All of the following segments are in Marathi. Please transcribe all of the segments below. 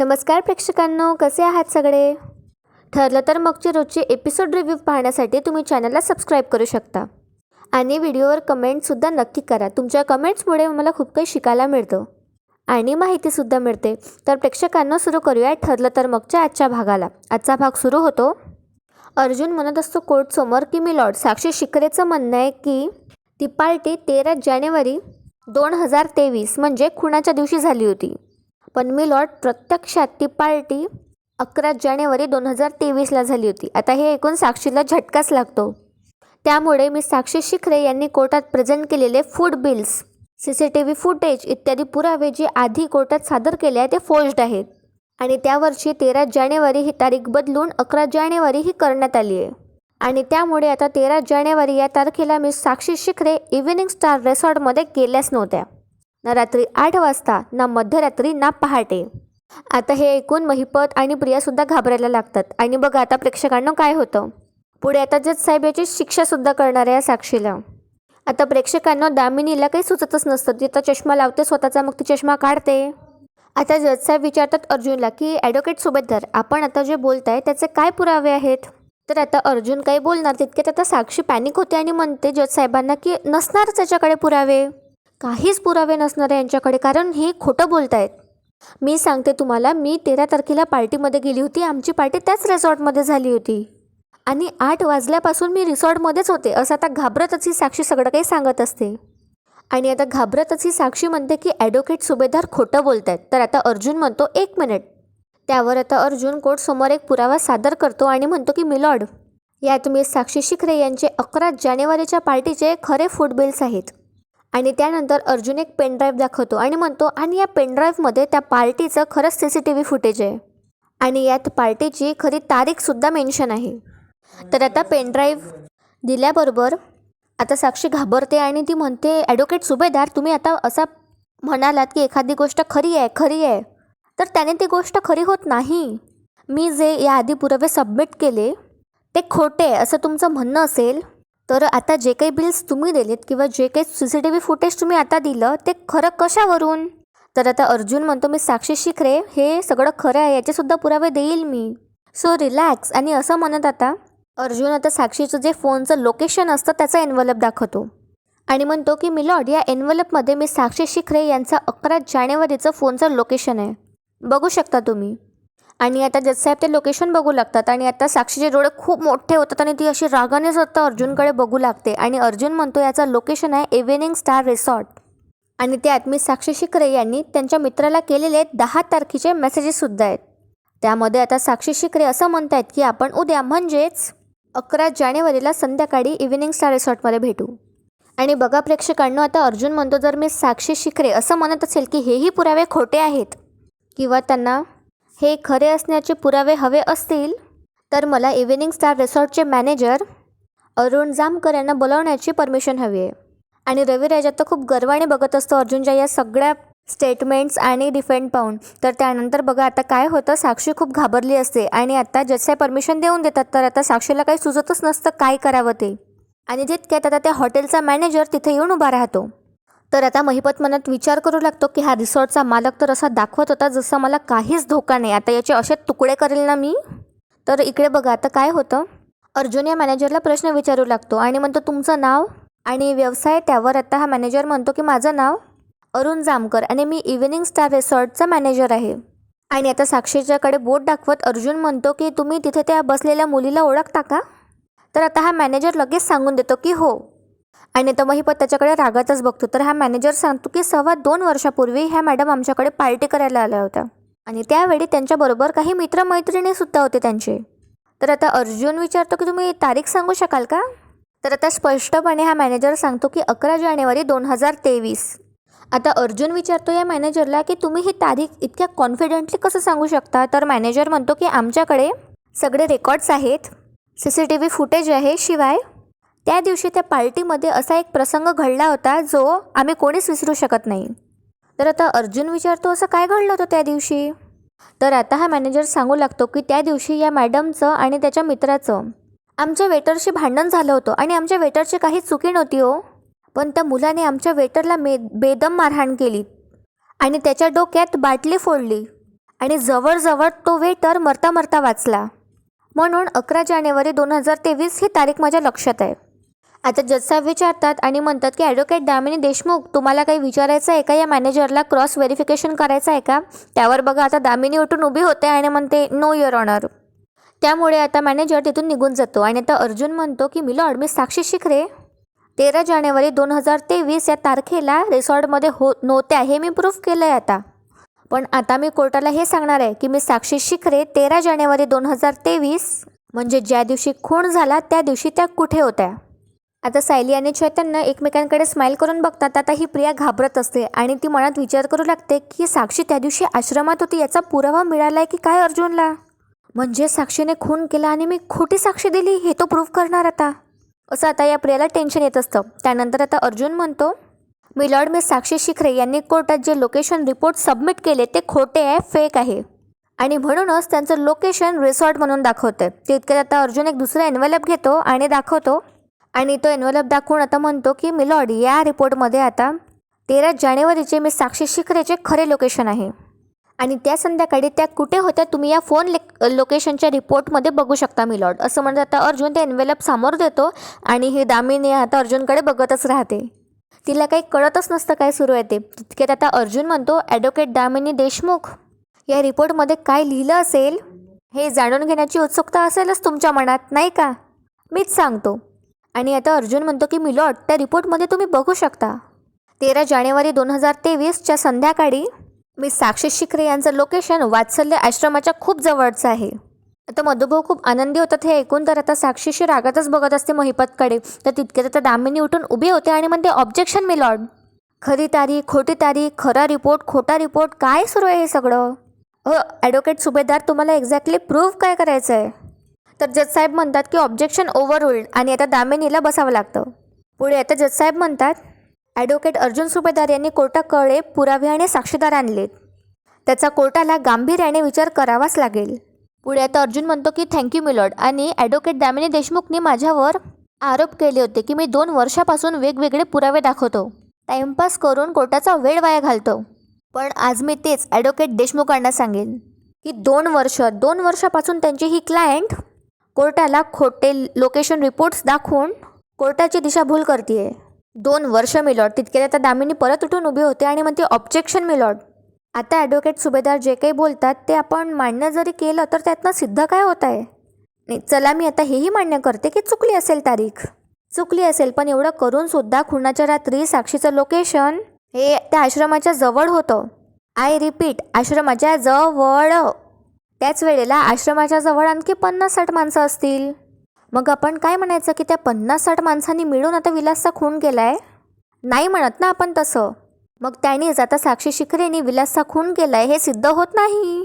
नमस्कार प्रेक्षकांनो कसे आहात सगळे? ठरलं तर मगचे रोजचे एपिसोड रिव्ह्यू पाहण्यासाठी तुम्ही चॅनलला सबस्क्राईब करू शकता. आणि व्हिडिओवर कमेंटसुद्धा नक्की करा. तुमच्या कमेंट्समुळे मला खूप काही शिकायला मिळतं. आणि माहितीसुद्धा मिळते. तर प्रेक्षकांना सुरू करूया ठरलं तर मगच्या आजच्या भागाला. आजचा भाग सुरू होतो. अर्जुन म्हणत असतो कोर्टसमोर की मी लॉर्ड साक्षी शिकरेचं म्हणणं आहे की ती पार्टी तेरा जानेवारी दोन हजार तेवीस म्हणजे खुणाच्या दिवशी झाली होती. पण मी लॉर्ड प्रत्यक्षात ती पार्टी अकरा जानेवारी दोन हजार तेवीसला झाली होती. आता हे ऐकून साक्षीला झटकाच लागतो. त्यामुळे मी साक्षी शिखरे यांनी कोर्टात प्रेझेंट केलेले food bills C C T V footage इत्यादी पुरावे जे आधी कोर्टात सादर केले आहे ते फोर्ज्ड आहेत. आणि त्यावर्षी तेरा जानेवारी ही तारीख बदलून अकरा जानेवारी ही करण्यात आली आहे. आणि त्यामुळे आता तेरा जानेवारी या तारखेला मी साक्षी शिखरे इव्हिनिंग स्टार रेसॉर्टमध्ये गेल्याच नव्हत्या. ना रात्री आठ वाजता ना मध्यरात्री ना पहाटे. आता हे ऐकून महिपत आणि प्रियासुद्धा घाबरायला लागतात. आणि बघा आता प्रेक्षकांना काय होतं? पुढे आता जज साहेब याची शिक्षासुद्धा करणार आहे या साक्षीला. आता प्रेक्षकांना दामिनीला काही सुचतच नसतं. ती आता चष्मा लावते स्वतःचा मग ती चष्मा काढते. आता जज साहेब विचारतात अर्जुनला की ॲडव्होकेट सुभेदार आपण आता जे बोलताय त्याचे काय पुरावे आहेत? तर आता अर्जुन काही बोलणार तितक्यात आता साक्षी पॅनिक होते आणि म्हणते जज साहेबांना की नसणारच त्याच्याकडे पुरावे. काहीच पुरावे नसणारे यांच्याकडे कारण हे खोटं बोलत आहेत मी सांगते तुम्हाला मी तेरा तारखेला पार्टीमध्ये गेली होती. आमची पार्टी त्याच रिसॉर्टमध्ये झाली होती. आणि आठ वाजल्यापासून मी रिसॉर्टमध्येच होते असं आता घाबरतच ही साक्षी सगळं काही सांगत असते. आणि आता घाबरतच ही साक्षी म्हणते की ॲडव्होकेट सुभेदार खोटं बोलत आहेत तर आता अर्जुन म्हणतो एक मिनिट. त्यावर आता अर्जुन कोर्टसमोर एक पुरावा सादर करतो आणि म्हणतो की मिलॉर्ड यात मी साक्षी शिखरे यांचे अकरा जानेवारीच्या पार्टीचे खरे फूड बिल्स आहेत. आणि त्यानंतर अर्जुन एक पेनड्राईव्ह दाखवतो आणि म्हणतो आणि या पेनड्राईव्हमध्ये त्या पार्टीचं खरंच C C T V footage आहे. आणि यात पार्टीची खरी तारीखसुद्धा मेन्शन आहे. तर आता पेनड्राईव्ह दिल्याबरोबर आता साक्षी घाबरते आणि ती म्हणते ॲडव्होकेट सुभेदार तुम्ही आता असा म्हणालात की एखादी गोष्ट खरी आहे खरी आहे. तर त्याने ती गोष्ट खरी होत नाही. मी जे याआधी पुरावे सबमिट केले ते खोटे आहे असं तुमचं म्हणणं असेल तर आता जे काही बिल्स तुम्ही दिलेत किंवा जे काही C C T V footage तुम्ही आता दिलं ते खरं कशावरून? तर आता अर्जुन म्हणतो मी साक्षी शिखरे हे सगळं खरं आहे याचेसुद्धा पुरावे देईल मी. सो रिलॅक्स आणि असं म्हणत आता अर्जुन आता साक्षीचं जे फोनचं लोकेशन असतं त्याचा एनवलप दाखवतो. आणि म्हणतो की मिलॉड या एनवलपमध्ये मी साक्षी शिखरे यांचा अकरा जानेवारीचं फोनचं लोकेशन आहे. बघू शकता तुम्ही. आणि आता जजसाहेब ते लोकेशन बघू लागतात आणि आता साक्षीचे डोळे खूप मोठे होतात आणि ती अशी रागाने स्वतः अर्जुनकडे बघू लागते. आणि अर्जुन म्हणतो याचं लोकेशन आहे इव्हिनिंग स्टार रिसॉर्ट आणि त्यात मी साक्षी शिखरे यांनी त्यांच्या मित्राला केलेले दहा तारखेचे मेसेजेससुद्धा आहेत. त्यामध्ये आता साक्षी शिखरे असं म्हणत आहेत की आपण उद्या म्हणजेच अकरा जानेवारीला संध्याकाळी इव्हिनिंग स्टार रिसॉर्टमध्ये भेटू. आणि बघा प्रेक्षकांनो आता अर्जुन म्हणतो जर मी साक्षी शिखरे असं म्हणत असेल की हेही पुरावे खोटे आहेत किंवा त्यांना हे खरे असण्याचे पुरावे हवे असतील? तर मला इव्हिनिंग स्टार रिसॉर्टचे मॅनेजर अरुण जामकर यांना बोलावण्याची परमिशन हवी आहे. आणि रविराज तर खूप गर्वाने बघत असतो अर्जुनच्या या सगळ्या स्टेटमेंट्स आणि डिफेंड पाहून. तर त्यानंतर बघा आता काय होतं? साक्षी खूप घाबरली असते आणि आता जसे परमिशन देऊन देतात तर आता साक्षीला काही सुचतच नसतं काय करावं ते. आणि तितक्यात आता त्या हॉटेलचा मॅनेजर तिथे येऊन उभा राहतो. तर आता महिपत मनात विचार करू लागतो की हा रिसॉर्टचा मालक तर असा दाखवत होता जसं मला काहीच धोका नाही. आता याचे असे तुकडे करेल ना मी? तर इकडे बघा आता काय होतं? अर्जुन या मॅनेजरला प्रश्न विचारू लागतो आणि म्हणतो तुमचं नाव? आणि व्यवसाय त्यावर आता हा मॅनेजर म्हणतो की माझं नाव? अरुण जामकर आणि मी इव्हिनिंग स्टार रिसॉर्टचा मॅनेजर आहे. आणि आता साक्षीच्याकडे बोट दाखवत अर्जुन म्हणतो की तुम्ही तिथे त्या बसलेल्या मुलीला ओळखता का? तर आता हा मॅनेजर लगेच सांगून देतो की हो. आणि तर महिपत त्याच्याकडे रागातच बघतो. तर हा मॅनेजर सांगतो की सव्वा दोन वर्षापूर्वी ह्या मॅडम आमच्याकडे पार्टी करायला आल्या होत्या. आणि त्यावेळी त्यांच्याबरोबर काही मित्रमैत्रिणीसुद्धा होते त्यांचे. तर आता अर्जुन विचारतो की तुम्ही तारीख सांगू शकाल का? तर आता स्पष्टपणे हा मॅनेजर सांगतो की अकरा जानेवारी दोन हजार तेवीस. आता अर्जुन विचारतो या मॅनेजरला की तुम्ही ही तारीख इतक्या कॉन्फिडेंटली कसं सांगू शकता? तर मॅनेजर म्हणतो की आमच्याकडे सगळे रेकॉर्ड्स आहेत. C C T V footage आहे शिवाय त्या दिवशी त्या पार्टीमध्ये असा एक प्रसंग घडला होता जो आम्ही कोणीच विसरू शकत नाही. तर आता अर्जुन विचारतो असं काय घडलं होतं त्या दिवशी? तर आता हा मॅनेजर सांगू लागतो की त्या दिवशी या मॅडमचं आणि त्याच्या मित्राचं आमच्या वेटरशी भांडण झालं होतं आणि आमच्या वेटरची काही चुकी नव्हती हो. पण त्या मुलाने आमच्या वेटरला मे बेदम मारहाण केली आणि त्याच्या डोक्यात बाटली फोडली आणि जवळजवळ तो वेटर मरता मरता वाचला. म्हणून अकरा जानेवारी दोन हजार तेवीस ही तारीख माझ्या लक्षात आहे. आता जजसाहेब विचारतात आणि म्हणतात की ॲडव्होकेट दामिनी देशमुख तुम्हाला काही विचारायचं आहे का? या मॅनेजरला क्रॉस व्हेरिफिकेशन करायचं आहे का? त्यावर बघा आता दामिनी उठून उभी होते आणि म्हणते नो युअर ऑनर त्यामुळे आता मॅनेजर तिथून निघून जातो आणि आता अर्जुन म्हणतो की मिलॉर्ड मी साक्षी शिखरे. तेरा जानेवारी दोन हजार तेवीस या तारखेला रिसॉर्टमध्ये हो नव्हत्या हे मी प्रूफ केलं आहे आता. पण आता मी कोर्टाला हे सांगणार आहे की मी साक्षी शिखरे तेरा जानेवारी दोन हजार तेवीस म्हणजे ज्या दिवशी खून झाला त्या दिवशी त्या कुठे होत्या? आता सायली आणि चैतन्य एकमेकांकडे स्माईल करून बघतात. आता ही प्रिया घाबरत असते आणि ती मनात विचार करू लागते की साक्षी त्या दिवशी आश्रमात होती. याचा पुरावा मिळाला आहे की काय अर्जुनला? म्हणजे साक्षीने खून केला आणि मी खोटी साक्षी दिली हे तो प्रूव्ह करणार आता. असं आता या प्रियाला टेन्शन येत असतं. त्यानंतर आता अर्जुन म्हणतो मिलॉर्ड मी साक्षी शिखरे यांनी कोर्टात जे लोकेशन रिपोर्ट सबमिट केले ते खोटे आहे फेक आहे. आणि म्हणूनच त्यांचं लोकेशन रिसॉर्ट म्हणून दाखवते तितक्यात आता अर्जुन एक दुसरा एन्व्हलप घेतो आणि दाखवतो आणि तो एनवलप दाखवून आता म्हणतो की मिलॉर्ड या रिपोर्टमध्ये आता तेरा जानेवारीचे मी साक्षी शिखरेचे खरे लोकेशन आहे. आणि त्या संध्याकाळी त्या कुठे होत्या तुम्ही या फोन ले लोकेशनच्या रिपोर्टमध्ये बघू शकता मिलॉर्ड असं म्हणत आता अर्जुन ते एनवेलप समोर देतो आणि ही दामिनी आता अर्जुनकडे बघतच राहते. तिला काही कळतच नसतं काय सुरू आहे ते. तितक्यात आता अर्जुन म्हणतो ॲडव्होकेट दामिनी देशमुख या रिपोर्टमध्ये काय लिहिलं असेल? हे जाणून घेण्याची उत्सुकता असेलच तुमच्या मनात नाही का? मीच सांगतो. आणि आता अर्जुन म्हणतो की मिलॉट त्या रिपोर्टमध्ये तुम्ही बघू शकता. तेरा जानेवारी दोन हजार तेवीसच्या संध्याकाळी मी साक्षी शिखरे यांचं लोकेशन वात्सल्य आश्रमाच्या खूप जवळचं आहे. आता मधुभाऊ खूप आनंदी होतात हे ऐकून तर आता साक्षीशी रागातच बघत असते महिपतकडे. तर तितके आता दामिनी उठून उभी होते आणि म्हणते ऑब्जेक्शन मी लॉर्ड खरी तारीख खोटी तारीख खरा रिपोर्ट खोटा रिपोर्ट काय सुरू आहे हे सगळं? हो ॲडव्होकेट सुभेदार तुम्हाला एक्झॅक्टली प्रूव्ह काय करायचं आहे तर जजसाहेब म्हणतात की ऑब्जेक्शन ओव्हर आणि आता दामिनीला बसावं लागतं. पुढे आता जजसाहेब म्हणतात ॲडव्होकेट अर्जुन सुभेदार यांनी कोर्टाकडे पुरावे आणि साक्षीदार आणलेत. त्याचा कोर्टाला गांभीर्याने विचार करावाच लागेल. पुढे आता अर्जुन म्हणतो की थँक्यू मिलॉर्ड आणि ॲडव्होकेट दामिनी देशमुखनी माझ्यावर आरोप केले होते की मी दोन वर्षापासून वेगवेगळे पुरावे दाखवतो. टाइमपास करून कोर्टाचा वेळ वाया घालतो. पण आज मी तेच ॲडव्होकेट देशमुखांना सांगेन की दोन वर्ष दोन वर्षापासून त्यांची ही क्लायंट कोर्टाला खोटे लोकेशन रिपोर्ट्स दाखवून कोर्टाची दिशाभूल करते दोन वर्ष मिलॉट तितके आता दामिनी परत उठून उभी होते आणि म्हणते ऑब्जेक्शन मिलॉट आता ॲडव्होकेट सुभेदार जे काही बोलतात ते आपण मान्य जरी केलं तर त्यातनं सिद्ध काय होत आहे नाही चला मी आता हेही मान्य करते की चुकली असेल तारीख. चुकली असेल पण एवढं करून सुद्धा खुनाच्या रात्री साक्षीचं लोकेशन हे त्या आश्रमाच्या जवळ होतं. आय रिपीट आश्रमाच्या जवळ. त्याच वेळेला आश्रमाच्या जवळ आणखी पन्नास साठ माणसं असतील. मग आपण काय म्हणायचं की त्या पन्नास साठ माणसांनी मिळून आता विलासचा खून केलाय? नाही म्हणत ना आपण तसं. मग त्यानेच आता साक्षी शिखरेने विलासचा खून केलाय हे सिद्ध होत नाही.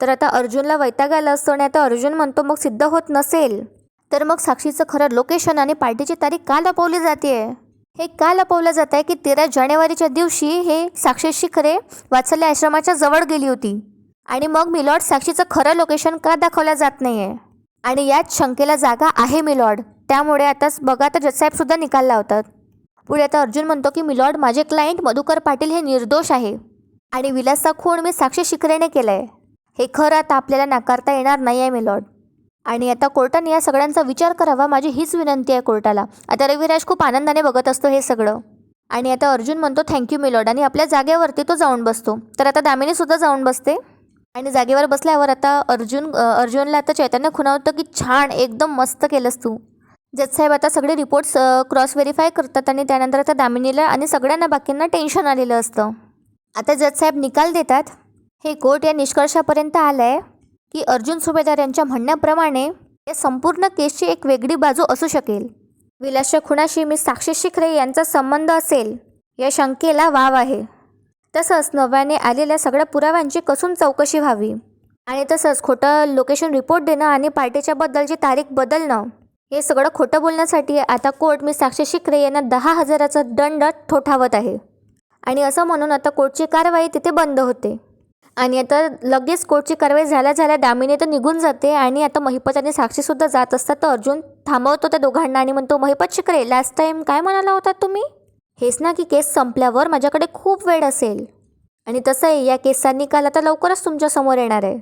तर आता अर्जुनला वैताग आला असतो आणि आता अर्जुन म्हणतो मग सिद्ध होत नसेल. तर मग साक्षीचं खरं लोकेशन आणि पार्टीची तारीख का लपवली जाते? हे का लपवलं जात आहे की तेरा जानेवारीच्या दिवशी हे साक्षी शिखरे वात्सल्य आश्रमाच्या जवळ गेली होती. आणि मग मिलॉर्ड साक्षीचं खरं लोकेशन का दाखवलं जात नाही आहे आणि याच शंकेला जागा आहे मिलॉर्ड. त्यामुळे आता बघा आता जजसाहेबसुद्धा निकाल लावतात पुढे आता अर्जुन म्हणतो की मिलॉर्ड माझे क्लायंट मधुकर पाटील हे निर्दोष आहे. आणि विलासचा खून मी साक्षी शिखरेने केलं आहे हे खरं आता आपल्याला नाकारता येणार नाही आहे मिलॉर्ड. आणि आता कोर्टाने या सगळ्यांचा विचार करावा माझी हीच विनंती आहे कोर्टाला. आता रविराज खूप आनंदाने बघत असतो हे सगळं. आणि आता अर्जुन म्हणतो थँक्यू मिलॉर्ड. आणि आपल्या जागेवरती तो जाऊन बसतो. तर आता दामिनीसुद्धा जाऊन बसते? आणि जागेवर बसल्यावर आता अर्जुन अर्जुनला आता चैतन्य खुणावतं की छान एकदम मस्त केलंस तू. जजसाहेब आता सगळे रिपोर्ट्स क्रॉस व्हेरीफाय करतात आणि त्यानंतर आता दामिनीला आणि सगळ्यांना बाकींना टेन्शन आलेलं असतं. आता जजसाहेब निकाल देतात. हे कोर्ट या निष्कर्षापर्यंत आलं आहे की अर्जुन सुभेदार यांच्या म्हणण्याप्रमाणे या संपूर्ण केसची एक वेगळी बाजू असू शकेल. विलासच्या खुनाशी मी साक्षी शिखरे यांचा संबंध असेल या शंकेला वाव आहे. तसंच नव्याने आलेल्या सगळ्या पुराव्यांची कसून चौकशी व्हावी. आणि तसंच खोटं लोकेशन रिपोर्ट देणं आणि पार्टीच्या बद्दलची तारीख बदलणं हे सगळं खोटं बोलण्यासाठी आता कोर्ट मी साक्षी शिखरे यांना दहा हजाराचा दंड ठोठावत आहे. आणि असं म्हणून आता कोर्टची कारवाई तिथे बंद होते. आणि आता लगेच कोर्टची कारवाई झाल्या झाल्या दामिनी तर निघून जाते आणि आता महिपत आणि साक्षीसुद्धा जात असतात तर अर्जुन थांबवतो त्या दोघांना आणि म्हणतो महिपत शिकरे लास्ट टाईम काय म्हणाला होता तुम्ही? हेच ना की केस संपल्यावर माझ्याकडे खूप वेळ असेल. आणि तसंही या केसचा निकाल आता लवकरच तुमच्यासमोर येणार आहे.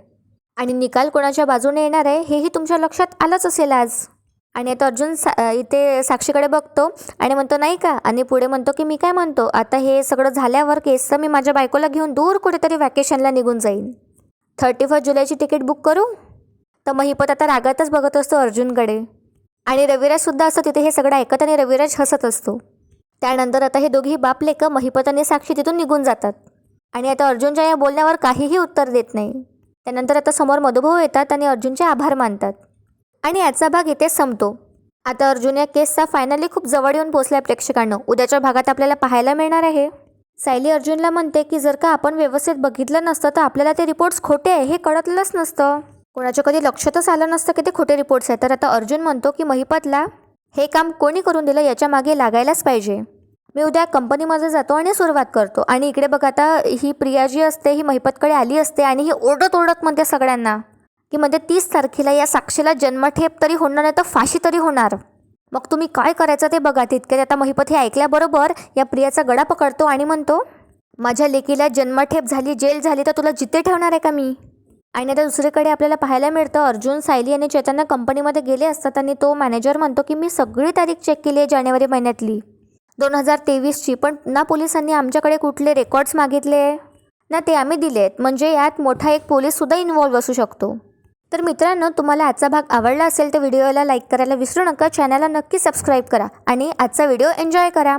आणि निकाल कोणाच्या बाजूने येणार आहे हेही तुमच्या लक्षात आलंच असेल आज. आणि आता अर्जुन सा इथे साक्षीकडे बघतो आणि म्हणतो नाही का? आणि पुढे म्हणतो की मी काय म्हणतो? आता हे सगळं झाल्यावर केसचं मी माझ्या बायकोला घेऊन दूर कुठेतरी वॅकेशनला निघून जाईन. थर्टी फर्स्ट जुलैची तिकीट बुक करू? तर महिपत आता रागातच बघत असतो अर्जुनकडे. आणि रविराजसुद्धा असतो तिथे हे सगळं ऐकत आणि रविराज हसत असतो. त्यानंतर आता हे दोघेही बाप लेक महिपत आणि साक्षी तिथून निघून जातात. आणि आता अर्जुनच्या या बोलण्यावर काहीही उत्तर देत नाही. त्यानंतर आता समोर मधुभाऊ येतात आणि अर्जुनचे आभार मानतात. आणि याचा भाग इथेच संपतो. आता अर्जुन या केसचा फायनली खूप जवळ येऊन पोहोचला आहे प्रेक्षकांना. उद्याच्या भागात आपल्याला पाहायला मिळणार आहे. सायली अर्जुनला म्हणते की जर का आपण व्यवस्थित बघितलं नसतं तर आपल्याला ते रिपोर्ट्स खोटे आहे हे कळतलंच नसतं. कोणाच्या कधी लक्षातच आलं नसतं की ते खोटे रिपोर्ट्स आहेत. तर आता अर्जुन म्हणतो की महिपतला हे काम कोणी करून दिलं याच्या मागे लागायलाच पाहिजे. मी उद्या कंपनीमध्ये जातो आणि सुरुवात करतो. आणि इकडे बघ आता ही प्रिया जी असते ही महिपतकडे आली असते आणि ही ओरडत ओरडत म्हणते सगळ्यांना की म्हणजे तीस तारखेला या साक्षीला जन्मठेप तरी होणार नाही तर फाशी तरी होणार. मग तुम्ही काय करायचं ते बघा तितक्यात. आता महिपत हे ऐकल्याबरोबर या प्रियाचा गळा पकडतो आणि म्हणतो माझ्या लेकीला जन्मठेप झाली जेल झाली तर तुला जिथे ठेवणार आहे का मी? आणि आता दुसरीकडे आपल्याला पाहायला मिळतं. अर्जुन सायली आणि चैतन्य कंपनीमध्ये गेले असतात आणि तो मॅनेजर म्हणतो की मी सगळी तारीख चेक केली आहे जानेवारी महिन्यातली. दोन हजार तेवीसची. पण ना पोलिसांनी आमच्याकडे कुठले रेकॉर्ड्स मागितले? ना ते आम्ही दिले आहेत म्हणजे यात मोठा एक पोलीससुद्धा इन्वॉल्व्ह असू शकतो. तर मित्रांनो तुम्हाला आजचा भाग आवडला असेल तर व्हिडिओला लाईक करायला विसरू नका. चॅनलला नक्की सबस्क्राईब करा आणि आजचा व्हिडिओ एन्जॉय करा.